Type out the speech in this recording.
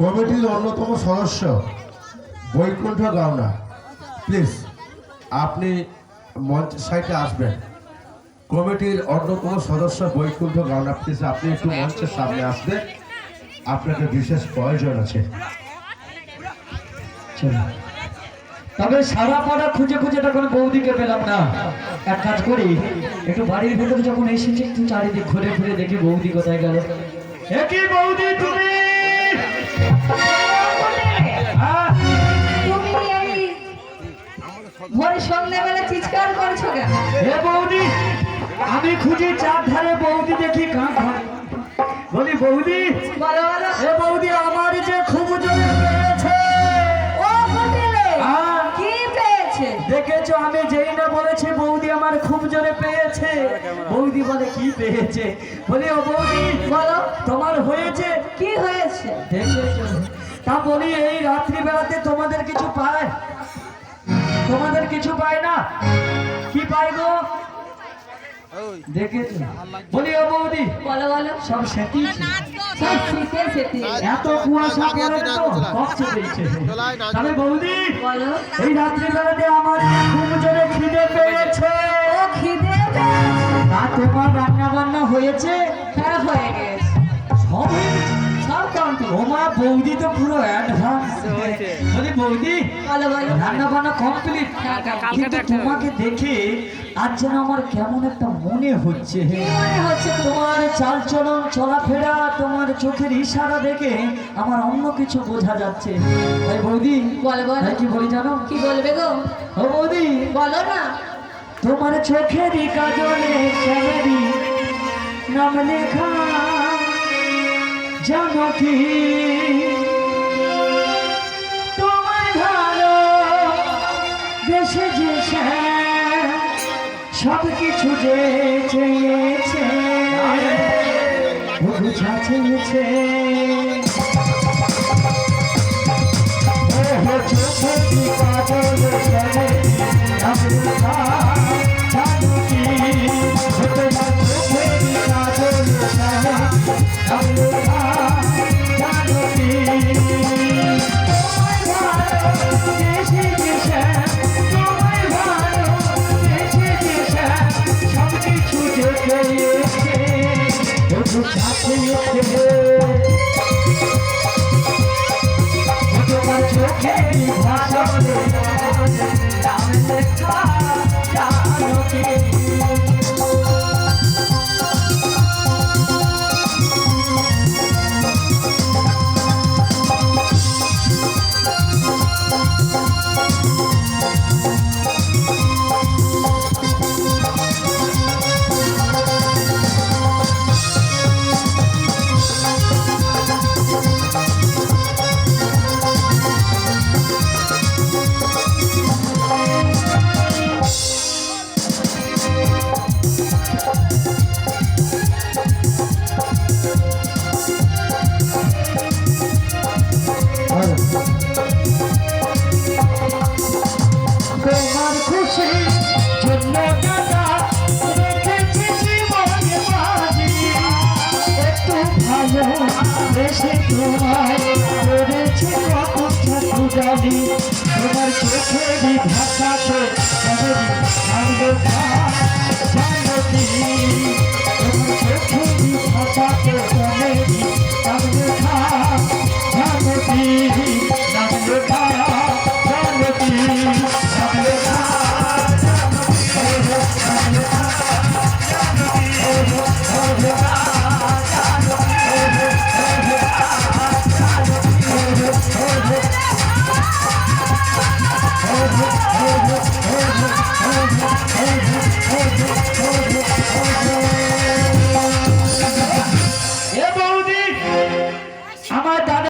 কমিটির অন্যতম সদস্য বৈকুণ্ঠ গাওনা। প্লিজ আপনি মঞ্চ সাইডে আসবেন। কমিটির অন্যতম সদস্য বৈকুণ্ঠ গাওনা প্লিজ আপনি একটু মঞ্চের সামনে আসবেন। আপনাকে বিশেষ প্রয়োজন আছে। তবে সারা পাড়া খুঁজে খুঁজে তখন বৌদিকে পেলাম না। এক কাজ করি একটু বাড়ির ভেতরে যখন এসেছি একটু চারিদিক ঘুরে ঘুরে দেখি বৌদি কোথায় গেল। একই বৌদি তুমি? চিৎকার করছ বৌদি, আমি খুঁজি চার ধারে বৌদি দেখি কাঁ বলি, বৌদি আমি যেই না বলেছি বৌদি আমার খুব জোরে পেয়েছে। বৌদি বলে কি পেয়েছে? বলি ও বৌদি বলো তোমার হয়েছে? কি হয়েছে? তা বলি এই রাত্রিবেলাতে তোমাদের কিছু পায়? তোমাদের কিছু পায় না? কি পাই গো? দেখেছ? বলি? ও বৌদি বলো বলো। সব সেটিছে সব শীতে শীতে এত কুয়াশা পড়ে তো কষ্ট পেয়েছে। তবে বৌদি বলো। এই রাত্রি বেলাতে আমার খুব জোরে খিদে পেয়েছে। ও খিদে তা তোমার রান্না বান্না হয়েছে? হ্যাঁ হয়ে গেছে। সব হয়েছে সব কমপ্লিট ওমা বৌদি তো পুরো অ্যাডভান্স বলি বৌদি রান্না বান্না কমপ্লিট কিন্তু তোমাকে দেখে আজ যেন আমার কেমন একটা মনে হচ্ছে। তোমার? তোমার চলাফেরা চোখের ইশারা দেখে আমার অন্য কিছু বোঝা যাচ্ছে। তাই বৌদি বলো বলো। কি বলি জানো? কি বলবে গো? ও বৌদি বলো না। তোমার চোখেরই কাজলে শ্যামেরই নাম লেখা জানো কি? সব কিছু যে চেয়েছে বুঝা চেয়েছে ওহ কিছু বেশি তোমায় করেছি কত ঠাকুরানি তোমার চোখেরই ভাষাতে সবেরই